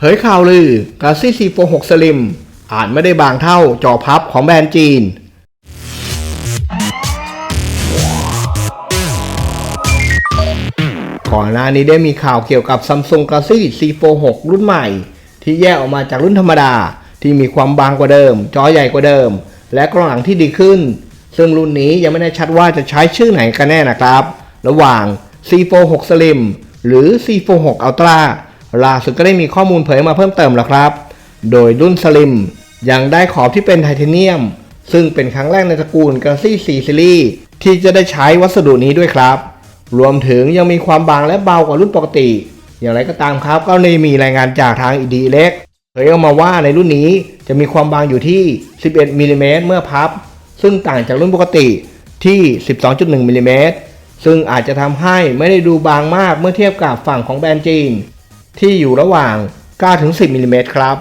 เผยข่าวลือ Galaxy C46 Slim อาจไม่ได้บางเท่าจอพับของแบรนด์จีน ก่อนหน้านี้ได้มีข่าวเกี่ยวกับ Samsung Galaxy C46 รุ่นใหม่ ที่แยกออกมาจากรุ่นธรรมดา ที่มีความบางกว่าเดิม จอใหญ่กว่าเดิม และกล้องหลังที่ดีขึ้น ซึ่งรุ่นนี้ยังไม่แน่ชัดว่าจะใช้ชื่อไหนกันแน่นะครับ ระหว่าง C46 Slim หรือ C46 Ultra ล่าสุดก็ได้มีข้อมูลเผยมาเพิ่มเติมแล้วครับ โดยรุ่น Slim ยังได้ขอบที่เป็นไทเทเนียม ซึ่งเป็นครั้งแรกในตระกูล Galaxy 4 Series ที่จะได้ใช้วัสดุนี้ด้วยครับ รวมถึงยังมีความบางและเบากว่ารุ่นปกติ อย่างไรก็ตามครับก็เลยมีรายงานจากทาง ED เล็กเผยออกมาว่าในรุ่นนี้จะมีความบางอยู่ที่ 11มิลลิเมตรเมื่อพับ ซึ่งต่างจากรุ่นปกติที่ 12.1มิลลิเมตรซึ่งอาจจะทำให้ไม่ได้ดูบางมากเมื่อเทียบกับฝั่งของแบรนด์จีน ที่อยู่ระหว่าง 9-10มิลลิเมตรครับ